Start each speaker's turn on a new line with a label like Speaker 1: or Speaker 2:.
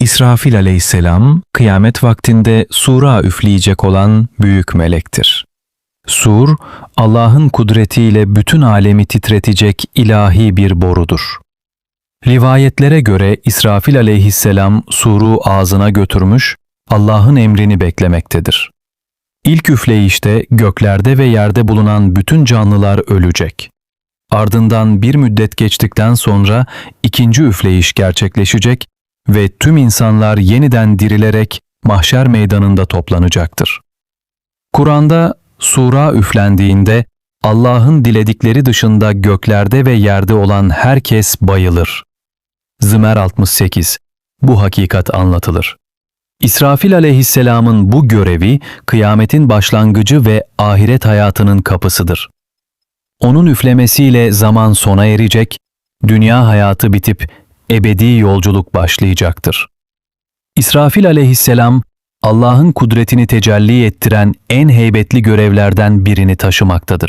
Speaker 1: İsrafil aleyhisselam, kıyamet vaktinde sura üfleyecek olan büyük melektir. Sur, Allah'ın kudretiyle bütün alemi titretecek ilahi bir borudur. Rivayetlere göre İsrafil aleyhisselam suru ağzına götürmüş, Allah'ın emrini beklemektedir. İlk üfleyişte göklerde ve yerde bulunan bütün canlılar ölecek. Ardından bir müddet geçtikten sonra ikinci üfleyiş gerçekleşecek ve tüm insanlar yeniden dirilerek mahşer meydanında toplanacaktır. Kur'an'da sura üflendiğinde Allah'ın diledikleri dışında göklerde ve yerde olan herkes bayılır. Zümer 68 Bu hakikat anlatılır. İsrafil aleyhisselamın bu görevi kıyametin başlangıcı ve ahiret hayatının kapısıdır. Onun üflemesiyle zaman sona erecek, dünya hayatı bitip ebedi yolculuk başlayacaktır. İsrafil aleyhisselam, Allah'ın kudretini tecelli ettiren en heybetli görevlerden birini taşımaktadır.